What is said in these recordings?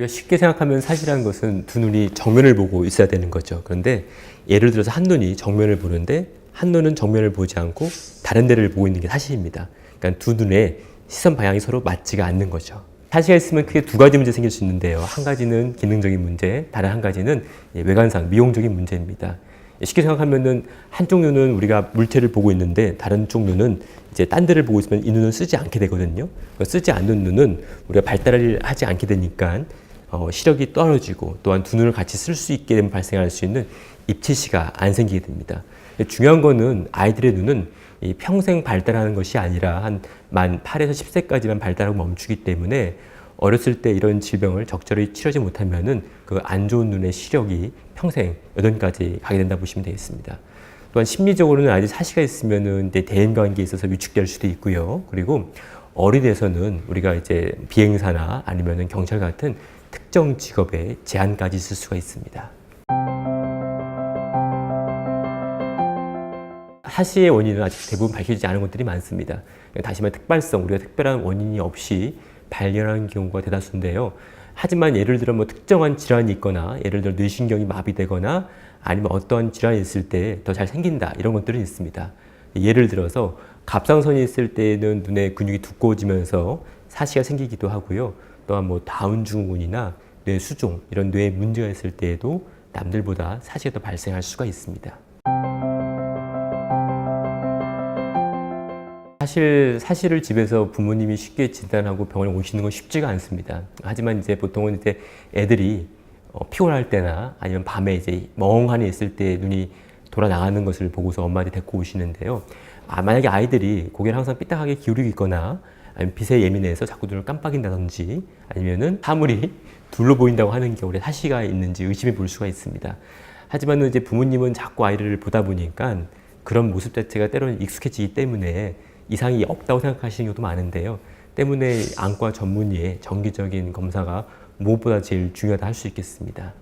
우리가 쉽게 생각하면 사실이라는 것은 두 눈이 정면을 보고 있어야 되는 거죠. 그런데 예를 들어서 한 눈이 정면을 보는데 한 눈은 정면을 보지 않고 다른 데를 보고 있는 게 사실입니다. 그러니까 두 눈의 시선 방향이 서로 맞지가 않는 거죠. 사시가 있으면 크게 두 가지 문제 생길 수 있는데요. 한 가지는 기능적인 문제, 다른 한 가지는 예, 외관상 미용적인 문제입니다. 쉽게 생각하면은 한쪽 눈은 우리가 물체를 보고 있는데 다른 쪽 눈은 이제 딴 데를 보고 있으면 이 눈은 쓰지 않게 되거든요. 그러니까 쓰지 않는 눈은 우리가 발달을 하지 않게 되니까 어, 시력이 떨어지고 또한 두 눈을 같이 쓸 수 있게 되면 발생할 수 있는 입체시가 안 생기게 됩니다. 중요한 거는 아이들의 눈은 이 평생 발달하는 것이 아니라 한 만 8에서 10세까지만 발달하고 멈추기 때문에 어렸을 때 이런 질병을 적절히 치료하지 못하면은 그 안 좋은 눈의 시력이 평생 여든까지 가게 된다 보시면 되겠습니다. 또한 심리적으로는 아이들 사시가 있으면은 이제 대인 관계에 있어서 위축될 수도 있고요. 그리고 어린애에서는 우리가 이제 비행사나 아니면은 경찰 같은 특정 직업에 제한까지 있을 수가 있습니다. 하시의 원인은 아직 대부분 밝혀지지 않은 것들이 많습니다. 다시 말해 특발성, 우리가 특별한 원인이 없이 발견하는 경우가 대다수인데요. 하지만 예를 들어 뭐 특정한 질환이 있거나 예를 들어 뇌신경이 마비되거나 아니면 어떠한 질환이 있을 때 더 잘 생긴다 이런 것들은 있습니다. 예를 들어서 갑상선이 있을 때는 눈의 근육이 두꺼워지면서 사시가 생기기도 하고요. 또한 뭐 다운 증후군이나 뇌 수종 이런 뇌에 문제가 있을 때에도 남들보다 사시가 더 발생할 수가 있습니다. 사실 사실을 집에서 부모님이 쉽게 진단하고 병원에 오시는 건 쉽지가 않습니다. 하지만 이제 보통은 이제 애들이 어, 피곤할 때나 아니면 밤에 이제 멍하니 있을 때 눈이 돌아 나가는 것을 보고서 엄마한테 데리고 오시는데요. 아, 만약에 아이들이 고개를 항상 삐딱하게 기울이고 있거나 아니면 빛에 예민해서 자꾸 눈을 깜빡인다든지 아니면은 사물이 둘로 보인다고 하는 겨울에 사시가 있는지 의심해 볼 수가 있습니다. 하지만 이제 부모님은 자꾸 아이를 보다 보니까 그런 모습 자체가 때로는 익숙해지기 때문에 이상이 없다고 생각하시는 경우도 많은데요. 때문에 안과 전문의의 정기적인 검사가 무엇보다 제일 중요하다 할 수 있겠습니다.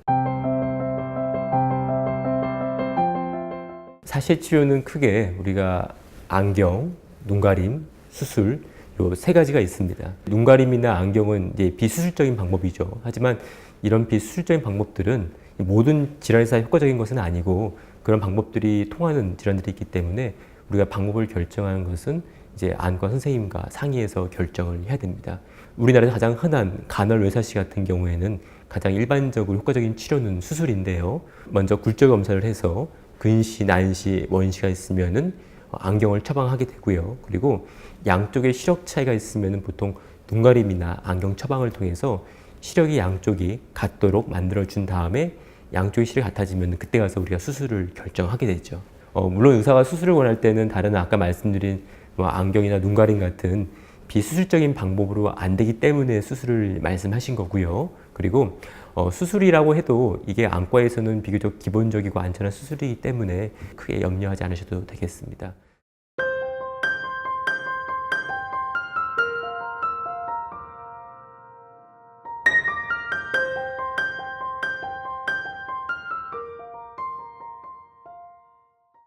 사실 치료는 크게 우리가 안경, 눈가림, 수술 요세 가지가 있습니다. 눈가림이나 안경은 이제 비수술적인 방법이죠. 하지만 이런 비수술적인 방법들은 모든 질환에서 효과적인 것은 아니고 그런 방법들이 통하는 질환들이 있기 때문에 우리가 방법을 결정하는 것은 이제 안과 선생님과 상의해서 결정을 해야 됩니다. 우리나라에서 가장 흔한 간헐 외사시 같은 경우에는 가장 일반적으로 효과적인 치료는 수술인데요. 먼저 굴절 검사를 해서 근시, 난시, 원시가 있으면은 안경을 처방하게 되고요. 그리고 양쪽에 시력 차이가 있으면은 보통 눈가림이나 안경 처방을 통해서 시력이 양쪽이 같도록 만들어 준 다음에 양쪽의 시력이 같아지면 그때 가서 우리가 수술을 결정하게 되죠. 어, 물론 의사가 수술을 원할 때는 다른 아까 말씀드린 뭐 안경이나 눈가림 같은 비수술적인 방법으로 안 되기 때문에 수술을 말씀하신 거고요. 그리고 어, 수술이라고 해도 이게 안과에서는 비교적 기본적이고 안전한 수술이기 때문에 크게 염려하지 않으셔도 되겠습니다.